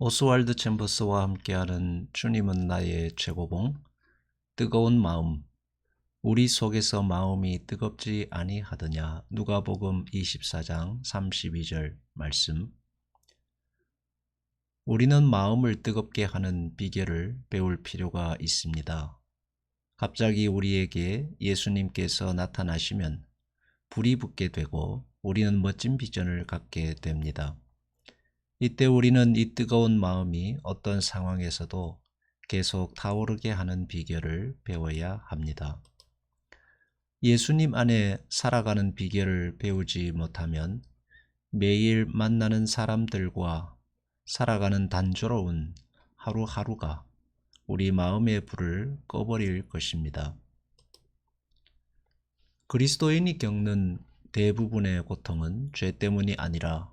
오스왈드 챔버스와 함께하는 주님은 나의 최고봉 뜨거운 마음 우리 속에서 마음이 뜨겁지 아니하더냐 누가복음 24장 32절 말씀 우리는 마음을 뜨겁게 하는 비결을 배울 필요가 있습니다. 갑자기 우리에게 예수님께서 나타나시면 불이 붙게 되고 우리는 멋진 비전을 갖게 됩니다. 이때 우리는 이 뜨거운 마음이 어떤 상황에서도 계속 타오르게 하는 비결을 배워야 합니다. 예수님 안에 살아가는 비결을 배우지 못하면 매일 만나는 사람들과 살아가는 단조로운 하루하루가 우리 마음의 불을 꺼버릴 것입니다. 그리스도인이 겪는 대부분의 고통은 죄 때문이 아니라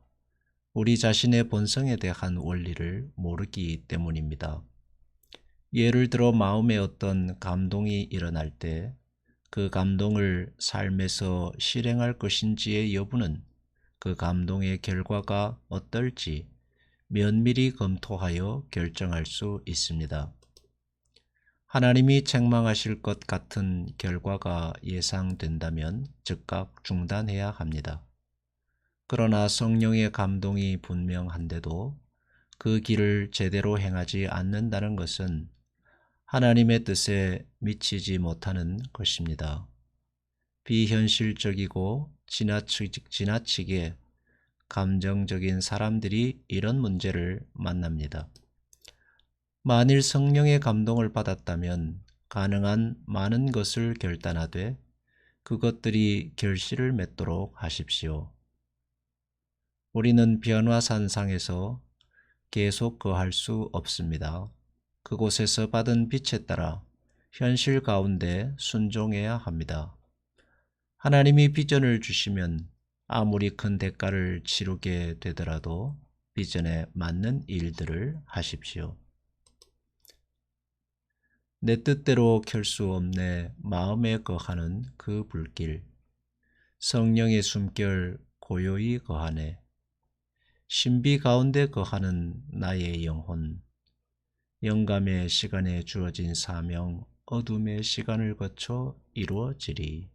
우리 자신의 본성에 대한 원리를 모르기 때문입니다. 예를 들어 마음에 어떤 감동이 일어날 때 그 감동을 삶에서 실행할 것인지의 여부는 그 감동의 결과가 어떨지 면밀히 검토하여 결정할 수 있습니다. 하나님이 책망하실 것 같은 결과가 예상된다면 즉각 중단해야 합니다. 그러나 성령의 감동이 분명한데도 그 길을 제대로 행하지 않는다는 것은 하나님의 뜻에 미치지 못하는 것입니다. 비현실적이고 지나치 게 감정적인 사람들이 이런 문제를 만납니다. 만일 성령의 감동을 받았다면 가능한 많은 것을 결단하되 그것들이 결실을 맺도록 하십시오. 우리는 변화산상에서 계속 거할 수 없습니다. 그곳에서 받은 빛에 따라 현실 가운데 순종해야 합니다. 하나님이 비전을 주시면 아무리 큰 대가를 치르게 되더라도 비전에 맞는 일들을 하십시오. 내 뜻대로 켤 수 없네 마음에 거하는 그 불길 성령의 숨결 고요히 거하네 신비 가운데 거하는 나의 영혼. 영감의 시간에 주어진 사명 어둠의 시간을 거쳐 이루어지리